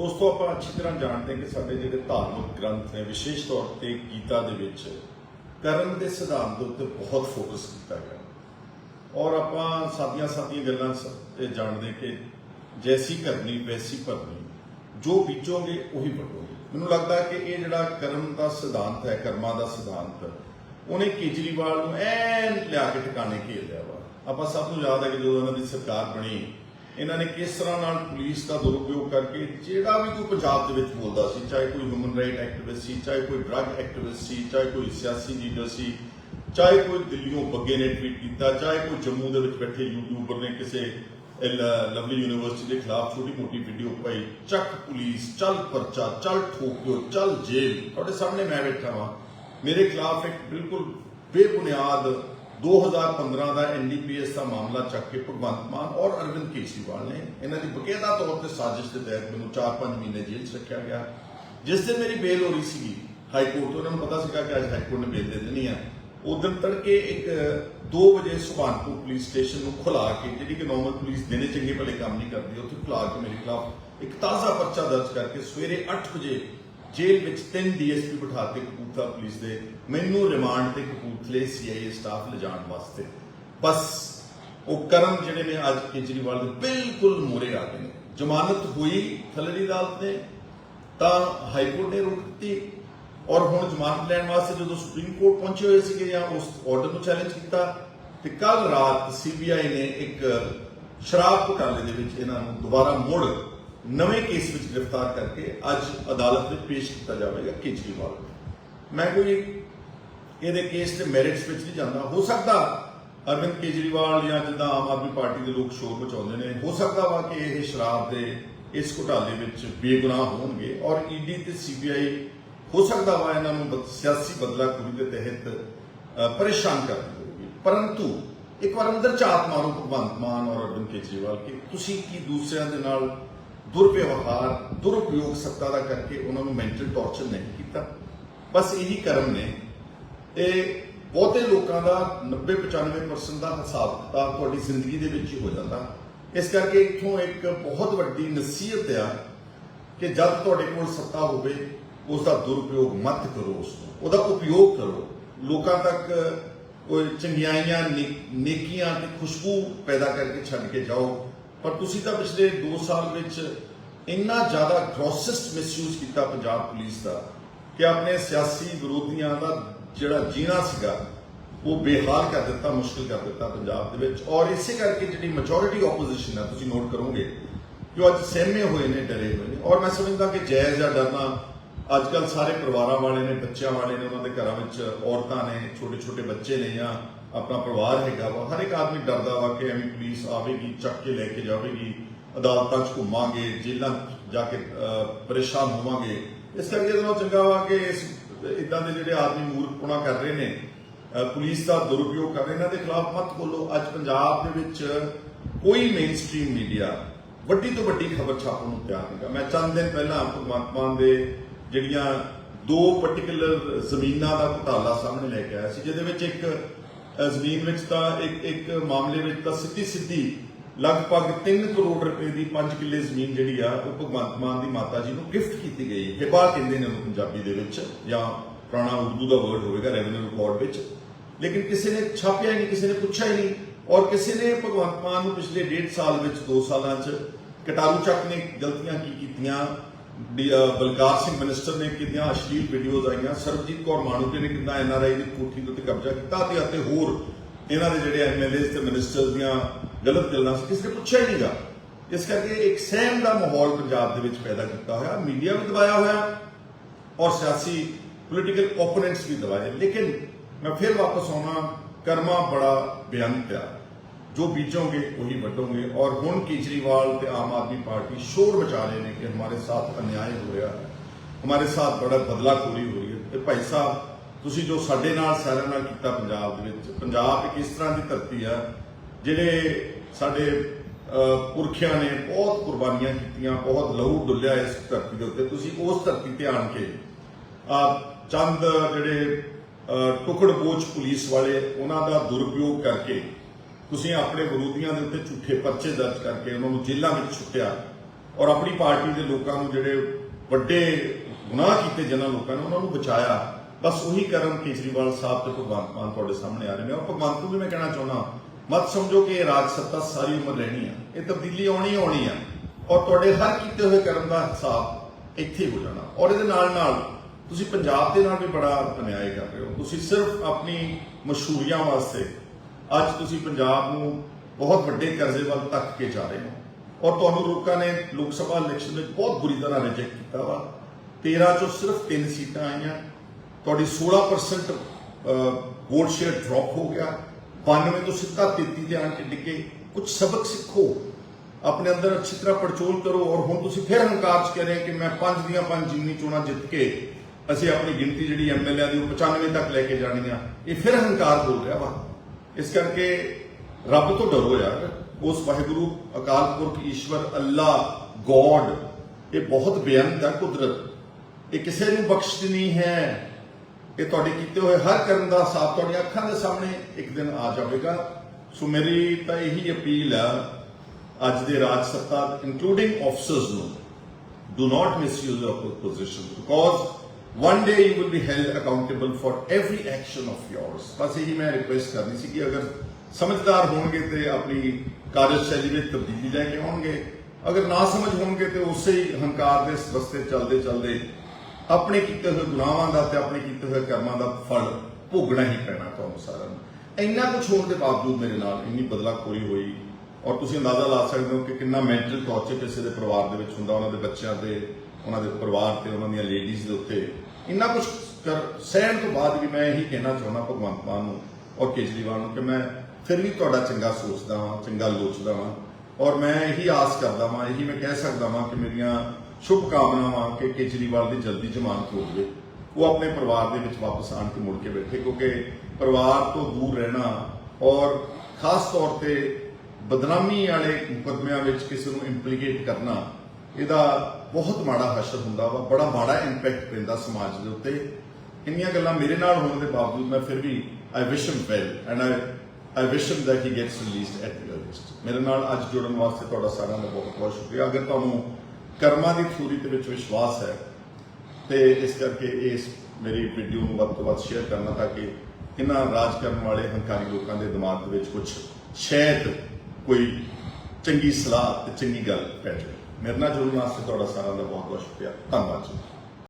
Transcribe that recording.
ਦੋਸਤੋ, ਆਪਾਂ ਅੱਛੀ ਤਰ੍ਹਾਂ ਜਾਣਦੇ ਹਾਂ ਕਿ ਸਾਡੇ ਜਿਹੜੇ ਧਾਰਮਿਕ ਗ੍ਰੰਥ ਨੇ, ਵਿਸ਼ੇਸ਼ ਤੌਰ ਤੇ ਗੀਤਾ ਦੇ ਵਿੱਚ ਕਰਮ ਦੇ ਸਿਧਾਂਤ ਦੇ ਉੱਤੇ ਬਹੁਤ ਫੋਕਸ ਕੀਤਾ ਗਿਆ। ਔਰ ਆਪਾਂ ਸਾਦੀਆਂ ਸਾਦੀਆਂ ਗੱਲਾਂ ਸ- ਜਾਣਦੇ ਕਿ ਜੈਸੀ ਕਰਨੀ, ਵੈਸੀ ਭਰਨੀ, ਜੋ ਬੀਜੋਗੇ ਉਹੀ ਵੱਢੋਗੇ ਮੈਨੂੰ ਲੱਗਦਾ ਕਿ ਇਹ ਜਿਹੜਾ ਕਰਮ ਦਾ ਸਿਧਾਂਤ ਹੈ, ਕਰਮਾਂ ਦਾ ਸਿਧਾਂਤ, ਉਹਨੇ ਕੇਜਰੀਵਾਲ ਨੂੰ ਐਨ ਲਿਆ ਕੇ ਟਿਕਾਣੇ ਘੇਰ ਲਿਆ ਵਾ। ਆਪਾਂ ਸਭ ਨੂੰ ਯਾਦ ਹੈ ਕਿ ਜਦੋਂ ਉਹਨਾਂ ਦੀ ਸਰਕਾਰ ਬਣੀ ਇਹਨਾਂ ਨੇ ਕਿਸ ਤਰ੍ਹਾਂ ਨਾਲ ਪੁਲਿਸ ਦਾ ਦੁਰਉਪਯੋਗ ਕਰਕੇ ਜਿਹੜਾ ਵੀ ਕੋਈ ਪੰਜਾਬ ਦੇ ਵਿੱਚ ਬੋਲਦਾ ਸੀ, ਚਾਹੇ ਕੋਈ ਹਿਊਮਨ ਰਾਈਟ ਐਕਟਿਵਿਸਟ ਸੀ, ਚਾਹੇ ਕੋਈ ਡਰੱਗ ਐਕਟਿਵਿਸਟ ਸੀ, ਚਾਹੇ ਕੋਈ ਸਿਆਸੀ ਲੀਡਰ ਸੀ, ਚਾਹੇ ਕੋਈ ਦਿੱਲੀੋਂ ਬੱਗੇ ਨੇ ਟਵੀਟ ਕੀਤਾ, ਚਾਹੇ ਕੋਈ ਜੰਮੂ ਦੇ ਵਿੱਚ ਬੈਠੇ ਯੂਟਿਊਬਰ ਨੇ ਕਿਸੇ ਇਹ ਲਵਲੀ ਯੂਨੀਵਰਸਿਟੀ ਦੇ ਖਿਲਾਫ ਛੋਟੀ ਮੋਟੀ ਵੀਡੀਓ ਪਾਈ, ਚੱਕ ਪੁਲਿਸ, ਚੱਲ ਪਰਚਾ, ਚੱਲ ਠੋਕਿਓ ਚੱਲ ਜੇਲ੍ਹ, ਤੁਹਾਡੇ ਸਾਹਮਣੇ ਮੈਂ ਬੈਠਾ ਵਾਂ। ਮੇਰੇ ਖਿਲਾਫ ਇੱਕ ਬਿਲਕੁਲ ਬੇਬੁਨਿਆਦ 2015 ਦਾ ਐਨਡੀਪੀਐਸ ਦਾ ਮਾਮਲਾ ਚੱਕ ਕੇ ਭਗਵੰਤ ਮਾਨ ਔਰ ਅਰਵਿੰਦ ਕੇਜਰੀਵਾਲ ਨੇ ਇਹਨਾਂ ਦੀ ਬਕਾਇਦਾ ਤੌਰ ਤੇ ਸਾਜ਼ਿਸ਼ ਦੇ ਤਹਿਤ ਮੈਨੂੰ 4-5 ਮਹੀਨੇ ਜੇਲ੍ਹ 'ਚ ਰੱਖਿਆ ਗਿਆ। ਜਿਸ ਦਿਨ ਮੇਰੀ ਬੇਲ ਹੋ ਰਹੀ ਸੀਗੀ ਹਾਈ ਕੋਰਟ ਤੋਂ ਉਹਨਾਂ ਨੂੰ ਪਤਾ ਸੀਗਾ ਕਿ ਅੱਜ ਹਾਈ ਕੋਰਟ ਨੇ ਬੇਲ ਦੇ ਦੇਣੀ ਆ। ਉਦੋਂ ਤੜਕੇ ਇੱਕ 2 ਵਜੇ ਸੁਭਾਨਪੁਰ ਪੁਲਿਸ ਸਟੇਸ਼ਨ ਨੂੰ ਖੁਲਾ ਕੇ ਜਿਹੜੀ ਕਿ ਨਾਰਮਲ ਪੁਲਿਸ ਦਿਨੇ ਚੰਗੇ ਭਲੇ ਕੰਮ ਨਹੀਂ ਕਰਦੀ, ਉੱਥੇ ਖੁਲਾ ਕੇ ਮੇਰੇ ਖਿਲਾਫ ਇੱਕ ਤਾਜ਼ਾ ਪਰਚਾ ਦਰਜ ਕਰਕੇ ਸਵੇਰੇ 8 ਵਜੇ ਜੇਲ੍ਹ ਵਿੱਚ ਤਿੰਨ ਡੀਐਸਪੀ ਬਿਠਾ ਕੇ ਕਪੂਰਥਲਾ ਪੁਲਿਸ ਦੇ, ਮੈਨੂੰ ਰਿਮਾਂਡ ਤੇ ਕਪੂਰਥਲੇ ਸੀਆਈਏ ਸਟਾਫ ਲਿਜਾਣ ਵਾਸਤੇ। ਬਸ, ਉਹ ਕਰਮ ਜਿਹੜੇ ਨੇ ਅੱਜ ਕੇਜਰੀਵਾਲ ਦੇ ਬਿਲਕੁਲ ਮੂਹਰੇ ਆ ਗਏ ਨੇ। ਜ਼ਮਾਨਤ ਹੋਈ ਥਲੜੀ ਅਦਾਲਤ ਨੇ, ਤਾਂ ਹਾਈ ਕੋਰਟ ਨੇ ਰੋਕ ਦਿੱਤੀ। ਔਰ ਹੁਣ ਜ਼ਮਾਨਤ ਲੈਣ ਵਾਸਤੇ ਜਦੋਂ ਸੁਪਰੀਮ ਕੋਰਟ ਪਹੁੰਚੇ ਹੋਏ ਸੀਗੇ ਜਾਂ ਉਸ ਆਰਡਰ ਨੂੰ ਚੈਲੰਜ ਕੀਤਾ, ਤੇ ਕੱਲ ਰਾਤ ਸੀਬੀਆਈ ਨੇ ਇੱਕ ਸ਼ਰਾਬ ਘੁਟਾਲੇ ਦੇ ਵਿੱਚ ਇਹਨਾਂ ਨੂੰ ਦੁਬਾਰਾ ਮੋੜ ਨਵੇਂ ਕੇਸ ਵਿੱਚ ਗ੍ਰਿਫਤਾਰ ਕਰਕੇ ਅੱਜ ਅਦਾਲਤ ਵਿੱਚ ਪੇਸ਼ ਕੀਤਾ ਜਾਵੇਗਾ ਕੇਜਰੀਵਾਲ। ਨੂੰ। ਮੈਂ ਕੋਈ ਇਹਦੇ ਕੇਸ ਦੇ ਮੈਰਿਟਸ ਵਿੱਚ ਨਹੀਂ ਜਾਂਦਾ। ਹੋ ਸਕਦਾ ਅਰਵਿੰਦ ਕੇਜਰੀਵਾਲ ਜਾਂ ਜਿੱਦਾਂ ਆਮ ਆਦਮੀ ਪਾਰਟੀ ਦੇ ਲੋਕ ਸ਼ੋਰ ਮਚਾਉਂਦੇ ਨੇ। ਹੋ ਸਕਦਾ ਵਾ ਕਿ ਇਹ ਸ਼ਰਾਬ ਦੇ ਇਸ ਘੁਟਾਲੇ ਵਿੱਚ ਬੇਗੁਨਾਹ ਹੋਣਗੇ ਔਰ ਈਡੀ ਤੇ ਸੀਬੀਆਈ ਹੋ ਸਕਦਾ ਵਾ ਇਹਨਾਂ ਨੂੰ ਸਿਆਸੀ ਬਦਲਾਖੋਰੀ ਦੇ ਤਹਿਤ ਪਰੇਸ਼ਾਨ ਕਰਨੀ ਹੋਵੇਗੀ ਪਰੰਤੂ ਇੱਕ ਵਾਰ ਅੰਦਰ ਝਾਤ ਮਾਰੋ ਭਗਵੰਤ ਮਾਨ ਔਰ ਅਰਵਿੰਦ ਕੇਜਰੀਵਾਲ ਕਿ ਤੁਸੀਂ ਕੀ ਦੂਸਰਿਆਂ ਦੇ ਨਾਲ ਦੁਰਵਿਵਹਾਰ, ਦੁਰਉਪਯੋਗ ਸੱਤਾ ਦਾ ਕਰਕੇ ਉਹਨਾਂ ਨੂੰ ਮੈਂਟਲ ਟੌਰਚਰ ਨਹੀਂ ਕੀਤਾ। ਬਸ ਇਹੀ ਕਰਮ ਨੇ। ਇਹ ਬਹੁਤੇ ਲੋਕਾਂ ਦਾ 90-95% ਦਾ ਹਿਸਾਬ ਕਿਤਾਬ ਤੁਹਾਡੀ ਜ਼ਿੰਦਗੀ ਦੇ ਵਿੱਚ ਹੀ ਹੋ ਜਾਂਦਾ। ਇਸ ਕਰਕੇ ਇੱਥੋਂ ਇੱਕ ਬਹੁਤ ਵੱਡੀ ਨਸੀਹਤ ਆ ਕਿ ਜਦ ਤੁਹਾਡੇ ਕੋਲ ਸੱਤਾ ਹੋਵੇ ਉਸ ਦਾ ਦੁਰਉਪਯੋਗ ਮਤ ਕਰੋ ਉਸ ਨੂੰ। ਉਹਦਾ ਉਪਯੋਗ ਕਰੋ। ਲੋਕਾਂ ਤੱਕ ਕੋਈ ਚੰਗਿਆਈਆਂ ਨੇਕੀਆਂ ਤੇ ਖੁਸ਼ਬੂ ਪੈਦਾ ਕਰਕੇ ਛੱਡ ਕੇ ਜਾਓ। ਪਰ ਤੁਸੀਂ ਤਾਂ ਪਿਛਲੇ 2 ਸਾਲ ਵਿੱਚ ਇੰਨਾ ਜ਼ਿਆਦਾ ਗ੍ਰੋਸੈਸਟ ਮਿਸਯੂਜ਼ ਕੀਤਾ ਪੰਜਾਬ ਪੁਲਿਸ ਦਾ ਕਿ ਆਪਣੇ ਸਿਆਸੀ ਵਿਰੋਧੀਆਂ ਦਾ ਜਿਹੜਾ ਜੀਣਾ ਸੀਗਾ, ਉਹ ਬੇਹਾਲ ਕਰ ਦਿੱਤਾ, ਮੁਸ਼ਕਿਲ ਕਰ ਦਿੱਤਾ ਪੰਜਾਬ ਦੇ ਵਿੱਚ। ਔਰ ਇਸੇ ਕਰਕੇ ਜਿਹੜੀ ਮੈਜੋਰਿਟੀ ਆਪੋਜੀਸ਼ਨ ਹੈ ਤੁਸੀਂ ਨੋਟ ਕਰੋਗੇ ਕਿ ਉਹ ਅੱਜ ਸਹਿਮੇ ਹੋਏ ਨੇ, ਡਰੇ ਹੋਏ ਨੇ। ਔਰ ਮੈਂ ਸਮਝਦਾ ਕਿ ਜਾਇਜ਼ ਜਾਂ ਡਰਨਾ। ਅੱਜ ਕੱਲ ਸਾਰੇ ਪਰਿਵਾਰਾਂ ਵਾਲੇ ਨੇ, ਬੱਚਿਆਂ ਵਾਲੇ ਨੇ, ਉਹਨਾਂ ਦੇ ਘਰਾਂ ਵਿੱਚ ਔਰਤਾਂ ਨੇ ਛੋਟੇ ਛੋਟੇ ਬੱਚੇ ਨੇ ਜਾਂ ਆਪਣਾ ਪਰਿਵਾਰ ਹੈਗਾ ਵਾ, ਹਰ ਇੱਕ ਆਦਮੀ ਡਰਦਾ ਵਾ ਕਿ ਐਵੇਂ ਪੁਲਿਸ ਆਵੇਗੀ, ਚੱਕ ਕੇ ਲੈ ਕੇ ਜਾਵੇਗੀ, ਅਦਾਲਤਾਂ 'ਚ ਘੁੰਮਾਂਗੇ, ਜੇਲ੍ਹਾਂ ਜਾ ਕੇ ਪਰੇਸ਼ਾਨ ਹੋਵਾਂਗੇ। ਇਸ ਕਰਕੇ ਇਹਦੇ ਨਾਲੋਂ ਚੰਗਾ ਵਾ ਕਿ ਇਸ, ਇਦਾਂ ਦੇ ਜਿਹੜੇ ਆਦਮੀ ਮੂਰਖਪੁਣਾ ਕਰ ਰਹੇ ਨੇ ਪੁਲਿਸ ਦਾ ਦੁਰਉਪਯੋਗ ਕਰ ਰਹੇ ਇਹਨਾਂ ਦੇ ਖਿਲਾਫ ਮਤ ਬੋਲੋ। ਅੱਜ ਪੰਜਾਬ ਦੇ ਵਿੱਚ ਕੋਈ ਮੇਨਸਟ੍ਰੀਮ ਮੀਡੀਆ ਵੱਡੀ ਤੋਂ ਵੱਡੀ ਖਬਰ ਛਾਪਣ ਨੂੰ ਤਿਆਰ ਨਹੀਂਗਾ ਮੈਂ ਚੰਦ ਦਿਨ ਪਹਿਲਾਂ ਭਗਵੰਤ ਮਾਨ ਦੇ ਜਿਹੜੀਆਂ ਦੋ ਪਾਰਟਿਕੂਲਰ ਜ਼ਮੀਨਾਂ ਦਾ ਘੁਟਾਲਾ ਸਾਹਮਣੇ ਲੈ ਕੇ ਆਇਆ ਸੀ, ਜਿਹਦੇ ਵਿੱਚ ਇੱਕ ਜ਼ਮੀਨ ਵਿੱਚ ਤਾਂ ਇੱਕ ਇੱਕ ਮਾਮਲੇ ਵਿੱਚ ਤਾਂ ਸਿੱਧੀ ਸਿੱਧੀ ਲਗਭਗ 3 ਕਰੋੜ ਰੁਪਏ ਦੀ 5 ਕਿੱਲੇ ਜ਼ਮੀਨ ਜਿਹੜੀ ਆ, ਉਹ ਭਗਵੰਤ ਮਾਨ ਦੀ ਮਾਤਾ ਜੀ ਨੂੰ ਗਿਫਟ ਕੀਤੀ ਗਈ ਹੈ। ਹਿਬਾ ਕਹਿੰਦੇ ਨੇ ਉਹਨੂੰ ਪੰਜਾਬੀ ਦੇ ਵਿੱਚ, ਜਾਂ ਪੁਰਾਣਾ ਉਰਦੂ ਦਾ ਵਰਡ ਹੋਵੇਗਾ ਰੈਵਨਿਊ ਰਿਕਾਰਡ ਵਿੱਚ। ਲੇਕਿਨ ਕਿਸੇ ਨੇ ਛਾਪਿਆ ਹੀ ਨਹੀਂ, ਕਿਸੇ ਨੇ ਪੁੱਛਿਆ ਹੀ ਨਹੀਂ। ਔਰ ਕਿਸੇ ਨੇ ਭਗਵੰਤ ਮਾਨ ਨੂੰ ਪਿਛਲੇ 1.5 ਸਾਲ ਵਿੱਚ 2 ਸਾਲਾਂ 'ਚ ਕਟਾਰੂ ਚੱਕ ਨੇ ਗਲਤੀਆਂ ਕੀ ਕੀਤੀਆਂ ਬਲਕਾਰ ਸਿੰਘ ਮਿਨਿਸਟਰ ਨੇ ਕਿੰਨੀਆਂ ਅਸ਼ਲੀਲ ਵੀਡੀਓਜ਼ ਆਈਆਂ। ਸਰਬਜੀਤ ਕੌਰ ਮਾਣੂਕੇ ਨੇ ਕਿੰਨਾ ਐਨਆਰਆਈ ਦੀ ਕੋਠੀ ਦੇ ਉੱਤੇ ਕਬਜ਼ਾ ਕੀਤਾ ਤੇ ਅਤੇ ਹੋਰ ਇਹਨਾਂ ਦੇ ਜਿਹੜੇ ਐਮਐਲਏਸ ਤੇ ਮਿਨਿਸਟਰਸ ਦੀਆਂ ਗਲਤ ਗੱਲਾਂ ਸੀ, ਕਿਸੇ ਨੇ ਪੁੱਛਿਆ ਹੀ ਨਹੀਂਗਾ ਇਸ ਕਰਕੇ ਇੱਕ ਸਹਿਮ ਦਾ ਮਾਹੌਲ ਪੰਜਾਬ ਦੇ ਵਿੱਚ ਪੈਦਾ ਕੀਤਾ ਹੋਇਆ, ਮੀਡੀਆ ਵੀ ਦਬਾਇਆ ਹੋਇਆ ਔਰ ਸਿਆਸੀ ਪੋਲੀਟੀਕਲ ਓਪੋਨੈਂਟਸ ਵੀ ਦਬਾਏ। ਲੇਕਿਨ ਮੈਂ ਫਿਰ ਵਾਪਸ ਆਉਣਾ ਕਰਮਾ ਬੜਾ ਬਿਆਨ ਆ ਜੋ ਬੀਜੋਗੇ, ਉਹੀ ਵੱਢੋਗੇ। ਔਰ ਹੁਣ ਕੇਜਰੀਵਾਲ ਤੇ ਆਮ ਆਦਮੀ ਪਾਰਟੀ ਸ਼ੋਰ ਮਚਾ ਰਹੇ ਨੇ ਕਿ ਹਮਾਰੇ ਸਾਥ ਅਨਿਆਏ ਹੋ ਰਿਹਾ। ਹੈ ਹਮਾਰੇ ਸਾਥ ਬੜਾ ਬਦਲਾਖੋਰੀ ਹੋ ਰਹੀ ਹੈ। ਤੇ ਭਾਈ ਸਾਹਿਬ, ਤੁਸੀਂ ਜੋ ਸਾਡੇ ਨਾਲ ਸਾਰਿਆਂ ਨਾਲ ਕੀਤਾ ਪੰਜਾਬ ਦੇ ਵਿੱਚ, ਪੰਜਾਬ ਇੱਕ ਇਸ ਤਰ੍ਹਾਂ ਦੀ ਧਰਤੀ ਆ, ਜਿਹੜੇ ਸਾਡੇ ਪੁਰਖਿਆਂ ਨੇ ਬਹੁਤ ਕੁਰਬਾਨੀਆਂ ਕੀਤੀਆਂ, ਬਹੁਤ ਲਹੂ ਡੁੱਲਿਆ ਇਸ ਧਰਤੀ ਦੇ ਉੱਤੇ। ਤੁਸੀਂ ਉਸ ਧਰਤੀ ਤੇ ਆਣ ਕੇ ਆ ਚੰਦ ਜਿਹੜੇ ਟੁਕੜ ਬੋਝ ਪੁਲਿਸ ਵਾਲੇ, ਉਹਨਾਂ ਦਾ ਦੁਰਪਯੋਗ ਕਰਕੇ ਤੁਸੀਂ ਆਪਣੇ ਵਿਰੋਧੀਆਂ ਦੇ ਉੱਤੇ ਝੂਠੇ ਪਰਚੇ ਦਰਜ ਕਰਕੇ ਉਹਨਾਂ ਨੂੰ ਜੇਲ੍ਹਾਂ ਵਿੱਚ ਛੁੱਟਿਆ ਔਰ ਆਪਣੀ ਪਾਰਟੀ ਦੇ ਲੋਕਾਂ ਨੂੰ ਜਿਹੜੇ ਵੱਡੇ ਗੁਨਾਹ ਕੀਤੇ ਜਿਨ੍ਹਾਂ ਲੋਕਾਂ ਨੇ, ਉਹਨਾਂ ਨੂੰ ਬਚਾਇਆ। ਬਸ ਉਹੀ ਕਰਮ ਕੇਜਰੀਵਾਲ ਸਾਹਿਬ ਤੇ ਭਗਵੰਤ ਮਾਨ ਤੁਹਾਡੇ ਸਾਹਮਣੇ ਆ ਰਹੇ ਨੇ। ਔਰ ਭਗਵੰਤ ਨੂੰ ਵੀ ਮੈਂ ਕਹਿਣਾ ਚਾਹੁੰਦਾ, ਮਤ ਸਮਝੋ ਕਿ ਇਹ ਰਾਜ ਸੱਤਾ ਸਾਰੀ ਉਮਰ ਰਹਿਣੀ ਆ। ਇਹ ਤਬਦੀਲੀ ਆਉਣੀ ਆਉਣੀ ਆ। ਔਰ ਤੁਹਾਡੇ ਹਰ ਕੀਤੇ ਹੋਏ ਕਰਮ ਦਾ ਹਿਸਾਬ ਇੱਥੇ ਹੋ ਜਾਣਾ। ਔਰ ਇਹਦੇ ਨਾਲ ਨਾਲ ਤੁਸੀਂ ਪੰਜਾਬ ਦੇ ਨਾਲ ਵੀ ਬੜਾ ਅਨਿਆਏ ਕਰ ਰਹੇ ਹੋ। ਤੁਸੀਂ ਸਿਰਫ ਆਪਣੀ ਮਸ਼ਹੂਰੀਆਂ ਵਾਸਤੇ ਅੱਜ ਤੁਸੀਂ ਪੰਜਾਬ ਨੂੰ ਬਹੁਤ ਵੱਡੇ ਕਰਜ਼ੇ ਵੱਲ ਤੱਕ ਕੇ ਜਾ ਰਹੇ ਹੋ ਔਰ ਤੁਹਾਨੂੰ ਲੋਕਾਂ ਨੇ ਲੋਕ ਸਭਾ ਇਲੈਕਸ਼ਨ ਵਿੱਚ ਬਹੁਤ ਬੁਰੀ ਤਰ੍ਹਾਂ ਰਿਜੈਕਟ ਕੀਤਾ ਵਾ। 13 ਚੋਂ ਸਿਰਫ 3 ਸੀਟਾਂ ਆਈਆਂ। ਤੁਹਾਡੀ 16% ਵੋਟ ਸ਼ੇਅਰ ਡ੍ਰੌਪ ਹੋ ਗਿਆ। 92 ਤੋਂ ਸਿੱਧਾ 33 ਤੇ ਆਣ ਕੇ ਡਿੱਗੇ। ਕੁਝ ਸਬਕ ਸਿੱਖੋ। ਆਪਣੇ ਅੰਦਰ ਅੱਛੀ ਤਰ੍ਹਾਂ ਪੜਚੋਲ ਕਰੋ ਔਰ ਹੁਣ ਤੁਸੀਂ ਫਿਰ ਹੰਕਾਰ ਚ ਕਹਿ ਰਹੇ ਕਿ ਮੈਂ ਪੰਜ ਦੀਆਂ ਪੰਜ ਜਿਮਨੀ ਚੋਣਾਂ ਜਿੱਤ ਕੇ ਅਸੀਂ ਆਪਣੀ ਗਿਣਤੀ ਜਿਹੜੀ ਐਮਐਲਏ ਦੀ ਉਹ 95 ਤੱਕ ਲੈ ਕੇ ਜਾਣੀ ਆ। ਇਹ ਫਿਰ ਹੰਕਾਰ ਬੋਲ ਰਿਹਾ ਵਾ। ਇਸ ਕਰਕੇ ਰੱਬ ਤੋਂ ਡਰੋ ਯਾਰ। ਉਸ ਵਾਹਿਗੁਰੂ, ਅਕਾਲ ਪੁਰਖ, ਈਸ਼ਵਰ ਅੱਲਾ ਗੋਡ, ਇਹ ਬਹੁਤ ਬੇਅੰਤ ਹੈ ਕੁਦਰਤ। ਇਹ ਕਿਸੇ ਨੂੰ ਬਖਸ਼ਦੀ ਨਹੀਂ ਹੈ। ਇਹ ਤੁਹਾਡੇ ਕੀਤੇ ਹੋਏ ਹਰ ਕਰਮ ਦਾ ਹਿਸਾਬ ਤੁਹਾਡੀਆਂ ਅੱਖਾਂ ਦੇ ਸਾਹਮਣੇ ਇੱਕ ਦਿਨ ਆ ਜਾਵੇਗਾ। ਸੋ ਮੇਰੀ ਤਾਂ ਇਹੀ ਅਪੀਲ ਆ ਅੱਜ ਦੇ ਰਾਜ ਸੱਤਾ ਇਨਕਲੂਡਿੰਗ ਆਫਸਰਸ ਨੂੰ do not misuse your position because one day you will be held accountable for every action of yours. ਬਸ ਇਹੀ ਮੈਂ ਰਿਕੁਐਸਟ ਕਰਨੀ ਸੀ ਕਿ ਅਗਰ ਸਮਝਦਾਰ ਹੋਣਗੇ ਤੇ ਆਪਣੀ ਕਾਰਜਸ਼ੈਲੀ ਵਿੱਚ ਤਬਦੀਲੀ ਲੈ ਕੇ ਆਉਣਗੇ ਅਗਰ ਨਾ ਸਮਝ ਹੋਣਗੇ ਤੇ ਉਸੇ ਹੀ ਹੰਕਾਰ ਦੇ ਰਸਤੇ ਚੱਲਦੇ ਚੱਲਦੇ ਆਪਣੇ ਕੀਤੇ ਹੋਏ ਗੁਨਾਹਾਂ ਦਾ ਤੇ ਆਪਣੇ ਕੀਤੇ ਹੋਏ ਕਰਮਾਂ ਦਾ ਫਲ ਭੋਗਣਾ ਹੀ ਪੈਣਾ ਤੁਹਾਨੂੰ ਸਾਰਿਆਂ ਨੂੰ ਇੰਨਾ ਕੁਝ ਹੋਣ ਦੇ ਬਾਵਜੂਦ ਮੇਰੇ ਨਾਲ ਇੰਨੀ ਬਦਲਾਖੋਰੀ ਹੋਈ ਔਰ ਤੁਸੀਂ ਅੰਦਾਜ਼ਾ ਲਾ ਸਕਦੇ ਹੋ ਕਿ ਕਿੰਨਾ ਮੈਂਟਲ ਟੌਰਚਰ ਕਿਸੇ ਦੇ ਪਰਿਵਾਰ ਦੇ ਵਿੱਚ ਹੁੰਦਾ ਉਹਨਾਂ ਦੇ ਬੱਚਿਆਂ ਤੇ ਉਹਨਾਂ ਦੇ ਪਰਿਵਾਰ ਤੇ ਉਹਨਾਂ ਦੀਆਂ ਲੇਡੀਜ਼ ਦੇ ਉੱਤੇ ਇੰਨਾ ਕੁਝ ਕਰ, ਸਹਿਣ ਤੋਂ ਬਾਅਦ ਵੀ ਮੈਂ ਇਹੀ ਕਹਿਣਾ ਚਾਹੁੰਦਾ ਭਗਵੰਤ ਮਾਨ ਨੂੰ ਔਰ ਕੇਜਰੀਵਾਲ ਨੂੰ ਕਿ ਮੈਂ ਫਿਰ ਵੀ ਤੁਹਾਡਾ ਚੰਗਾ ਸੋਚਦਾ ਹਾਂ ਚੰਗਾ ਲੋਚਦਾ ਹਾਂ ਔਰ ਮੈਂ ਇਹੀ ਆਸ ਕਰਦਾ ਹਾਂ ਇਹੀ ਮੈਂ ਕਹਿ ਸਕਦਾ ਹਾਂ ਕਿ ਮੇਰੀਆਂ ਸ਼ੁਭ ਕਾਮਨਾਵਾਂ ਕਿ ਕੇਜਰੀਵਾਲ ਦੀ ਜਲਦੀ ਜ਼ਮਾਨਤ ਹੋ ਜਾਵੇ, ਉਹ ਆਪਣੇ ਪਰਿਵਾਰ ਦੇ ਵਿੱਚ ਵਾਪਸ ਆਣ ਕੇ ਮੁੜ ਕੇ ਬੈਠੇ ਕਿਉਂਕਿ ਪਰਿਵਾਰ ਤੋਂ ਦੂਰ ਰਹਿਣਾ ਔਰ ਖਾਸ ਤੌਰ ਤੇ ਬਦਨਾਮੀ ਵਾਲੇ ਮੁਕੱਦਮਿਆਂ ਵਿੱਚ ਕਿਸੇ ਨੂੰ ਇੰਪਲੀਕੇਟ ਕਰਨਾ, ਇਹਦਾ ਬਹੁਤ ਮਾੜਾ ਹਸ਼ਰ ਹੁੰਦਾ ਵਾ, ਬੜਾ ਮਾੜਾ ਇੰਪੈਕਟ ਪੈਂਦਾ ਸਮਾਜ ਦੇ ਉੱਤੇ। ਇੰਨੀਆਂ ਗੱਲਾਂ ਮੇਰੇ ਨਾਲ ਹੋਣ ਦੇ ਬਾਵਜੂਦ ਮੈਂ ਫਿਰ ਵੀ I wish him well and I I wish him that he gets released at the earliest ਮੇਰੇ ਨਾਲ ਅੱਜ ਜੁੜਨ ਵਾਸਤੇ ਤੁਹਾਡਾ ਸਾਰਿਆਂ ਦਾ ਬਹੁਤ ਬਹੁਤ ਸ਼ੁਕਰੀਆ। ਅਗਰ ਤੁਹਾਨੂੰ ਕਰਮਾਂ ਦੀ ਥਿਊਰੀ ਦੇ ਵਿੱਚ ਵਿਸ਼ਵਾਸ ਹੈ, ਤੇ ਇਸ ਕਰਕੇ ਇਸ ਮੇਰੀ ਵੀਡੀਓ ਨੂੰ ਵੱਧ ਤੋਂ ਵੱਧ ਸ਼ੇਅਰ ਕਰਨਾ ਤਾਂ ਕਿ ਇਹਨਾਂ ਰਾਜ ਕਰਨ ਵਾਲੇ ਹੰਕਾਰੀ ਲੋਕਾਂ ਦੇ ਦਿਮਾਗ ਦੇ ਵਿੱਚ ਕੁਝ ਸ਼ਾਇਦ ਕੋਈ ਚੰਗੀ ਸਲਾਹ ਤੇ ਚੰਗੀ ਗੱਲ ਪੈ ਜਾਵੇ। ਮੇਰੇ ਨਾਲ ਜੁੜਨ ਵਾਸਤੇ ਤੁਹਾਡਾ ਸਾਰਿਆਂ ਦਾ ਬਹੁਤ ਬਹੁਤ ਸ਼ੁਕਰੀਆ। ਧੰਨਵਾਦ ਜੀ।